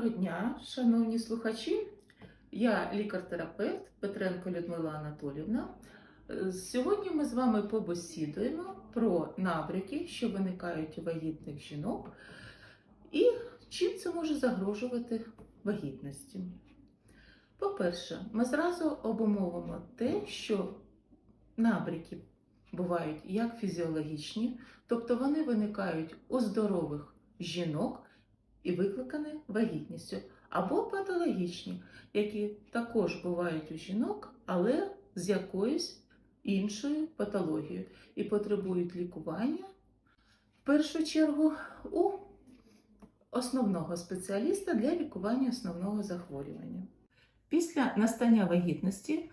Доброго дня, шановні слухачі. Я лікар-терапевт Петренко Людмила Анатолівна. Е, Сьогодні ми з вами побесідуємо про набряки, що виникають у вагітних жінок, і чим це може загрожувати вагітності. По-перше, ми зразу обумовимо те, що набряки бувають як фізіологічні, тобто вони виникають у здорових жінок і викликані вагітністю, або патологічні, які також бувають у жінок, але з якоюсь іншою патологією і потребують лікування в першу чергу у основного спеціаліста для лікування основного захворювання. Після настання вагітності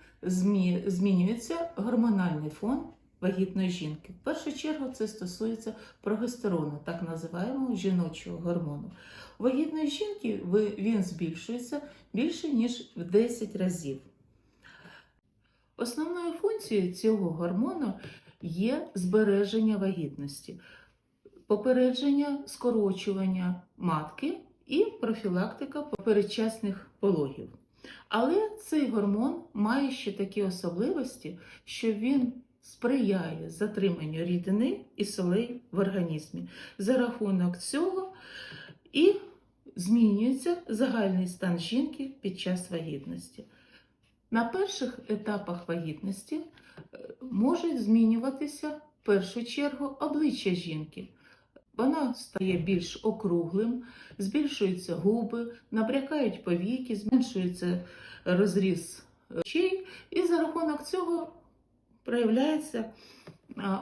змінюється гормональний фон вагітної жінки. В першу чергу це стосується прогестерону, так називаємо жіночого гормону. У вагітної жінки він збільшується більше ніж в 10 разів. Основною функцією цього гормону є збереження вагітності, попередження скорочування матки і профілактика передчасних пологів. Але цей гормон має ще такі особливості, що він сприяє затриманню рідини і солей в організмі. За рахунок цього і змінюється загальний стан жінки під час вагітності. На перших етапах вагітності е, можуть змінюватися в першу чергу обличчя жінки. Вона стає більш округлим, збільшуються губи, набрякають повіки, зменшується розріз очей, і за рахунок цього проявляються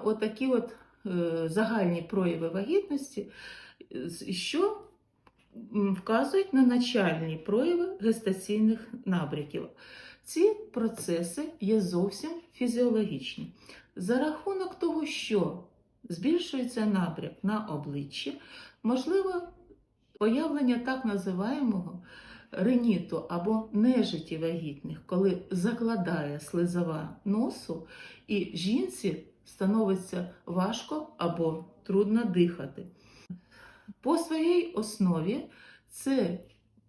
отакі от е, загальні прояви вагітності, що вказують на начальні прояви гестаційних набряків. Ці процеси є зовсім фізіологічні. За рахунок того, що збільшується набряк на обличчі, можливо появлення так називаємого реніту або нежиті вагітних, коли закладає слизова носу, і жінці становиться важко або трудно дихати. По своїй основі це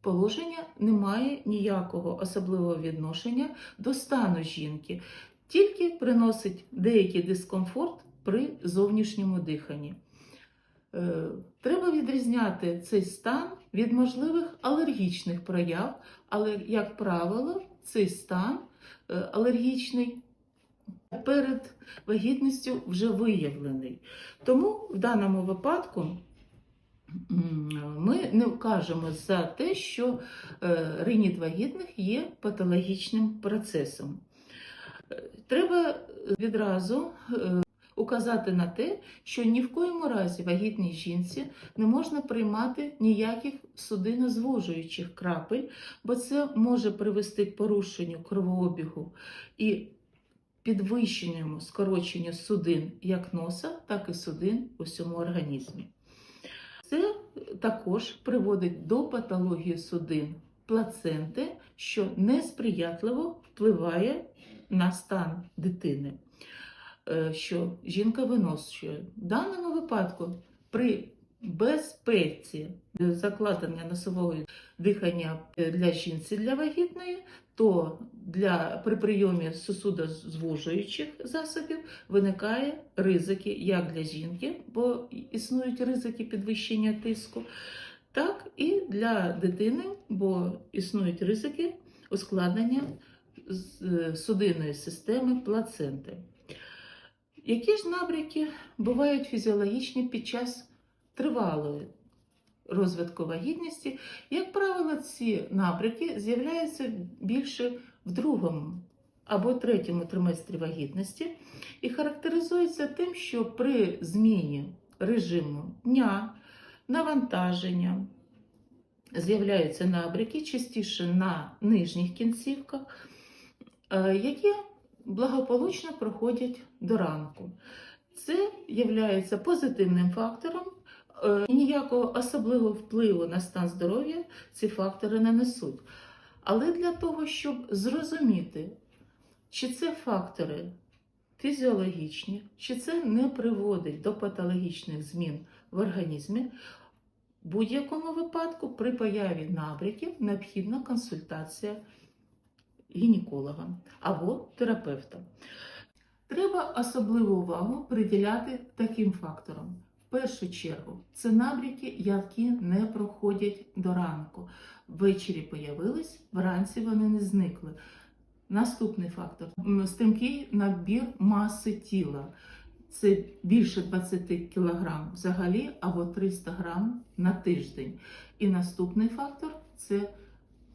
положення не має ніякого особливого відношення до стану жінки, тільки приносить деякий дискомфорт при зовнішньому диханні. Е, Треба відрізняти цей стан від можливих алергічних прояв, але, як правило, цей стан е, алергічний перед вагітністю вже виявлений. Тому в даному випадку ми не кажемо за те, що е, риніт вагітних є патологічним процесом. Треба відразу указати на те, що ні в коєму разі вагітній жінці не можна приймати ніяких судинозвужуючих крапель, бо це може привести к порушенню кровообігу і підвищенню скороченню судин як носа, так і судин у всьому організмі. Це також приводить до патології судин плаценти, що несприятливо впливає на стан дитини, що жінка виношує. В даному випадку при безпеці закладення носового дихання для жінці для вагітної, то для при прийомі сосудозвужуючих засобів виникає ризики як для жінки, бо існують ризики підвищення тиску, так і для дитини, бо існують ризики ускладнення е, судинної системи плаценти. Які ж набряки бувають фізіологічні під час тривалої розвитку вагітності? Як правило, ці набряки з'являються більше в другому або третьому триместрі вагітності і характеризуються тим, що при зміні режиму дня, навантаження з'являються набряки частіше на нижніх кінцівках, е, які благополучно проходять до ранку. Це є позитивним фактором, е, і ніякого особливого впливу на стан здоров'я ці фактори не несуть. Але для того, щоб зрозуміти, чи це фактори фізіологічні, чи це не приводить до патологічних змін в організмі, В будь-якому випадку при появі набряків необхідна консультація гінеколога або терапевта. Треба особливу увагу приділяти таким факторам. В першу чергу, це набряки, які не проходять до ранку. Ввечері появились, вранці вони не зникли. Наступний фактор стрімкий набір маси тіла. Це більше 20 кг взагалі або 300 грам на тиждень. І наступний фактор це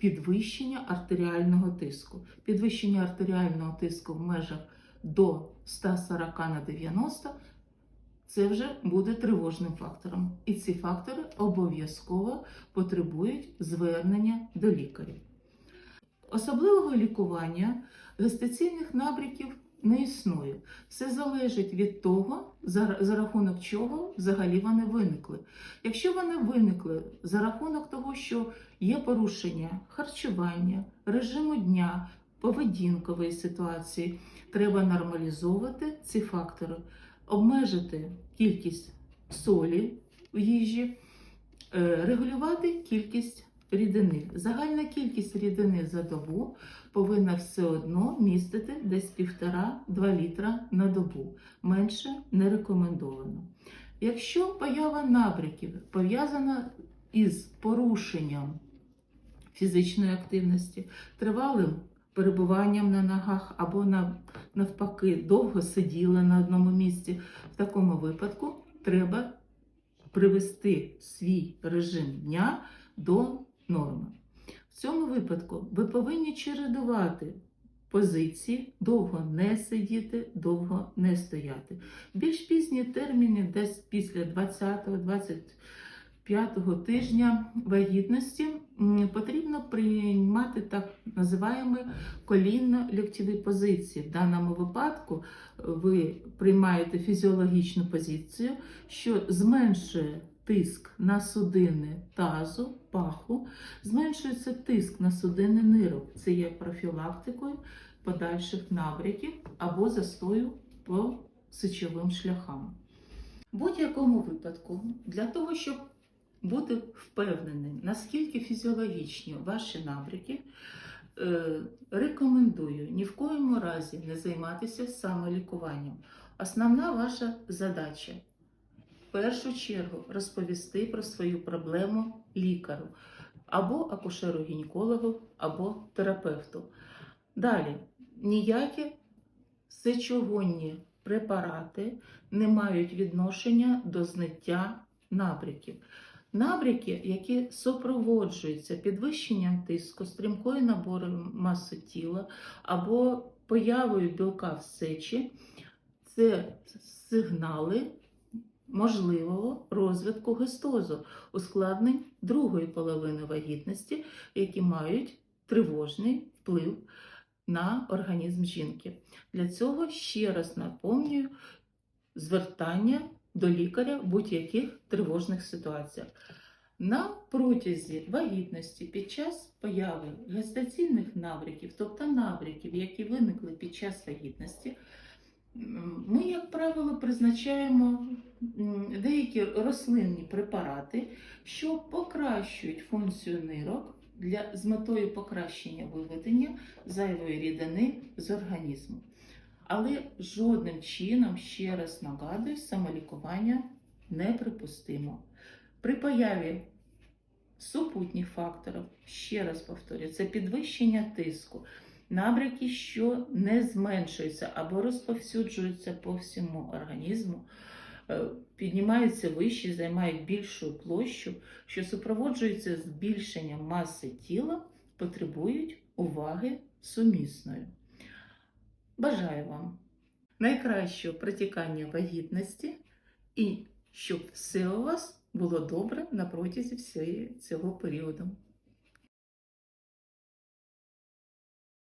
підвищення артеріального тиску. Підвищення артеріального тиску в межах до 140 на 90 це вже буде тривожним фактором. І ці фактори обов'язково потребують звернення до лікарів. Особливого лікування гестаційних набряків не існує. Все залежить від того, за, за рахунок чого взагалі вони виникли. Якщо вони виникли за рахунок того, що є порушення харчування, режиму дня, поведінкової ситуації, треба нормалізовувати ці фактори, обмежити кількість солі в їжі, е, регулювати кількість рідини. Загальна кількість рідини за добу повинна все одно містити десь 1,5-2 літра на добу. Менше не рекомендовано. Якщо поява набряків пов'язана із порушенням фізичної активності, тривалим перебуванням на ногах або навпаки довго сиділи на одному місці, в такому випадку треба привести свій режим дня до норми. В цьому випадку ви повинні чередувати позиції, довго не сидіти, довго не стояти. Більш пізні терміни, десь після 20-25 тижня вагітності, потрібно приймати так називаємо колінно-ліктєві позиції. В даному випадку ви приймаєте фізіологічну позицію, що зменшує тиск на судини тазу, паху, зменшується тиск на судини нирок. Це є профілактикою подальших набряків або застою по сечовим шляхам. В будь-якому випадку, для того, щоб бути впевненим, наскільки фізіологічні ваші набряки, е, рекомендую ні в коєму разі не займатися самолікуванням. Основна ваша задача першу чергу розповісти про свою проблему лікару або акушеру-гінекологу, або терапевту. Далі, ніякі сечогонні препарати не мають відношення до зняття набряків. Набряки, які супроводжуються підвищенням тиску, стрімкою набором маси тіла або появою білка в сечі, це сигнали можливого розвитку гестозу, ускладнень другої половини вагітності, які мають тривожний вплив на організм жінки. Для цього ще раз напомнюю звертання до лікаря в будь-яких тривожних ситуаціях. На протязі вагітності під час появи гестаційних набряків, тобто набряків, які виникли під час вагітності, ми, як правило, призначаємо деякі рослинні препарати, що покращують функцію нирок для, з метою покращення виведення зайвої рідини з організму. Але жодним чином, ще раз нагадую, самолікування неприпустимо. При появі супутніх факторів, ще раз повторюю, це підвищення тиску, набряки, що не зменшуються або розповсюджуються по всьому організму, піднімаються вище, займають більшу площу, що супроводжується збільшенням маси тіла, потребують уваги сумісної. Бажаю вам найкращого протікання вагітності і щоб все у вас було добре на протязі всієї цього періоду.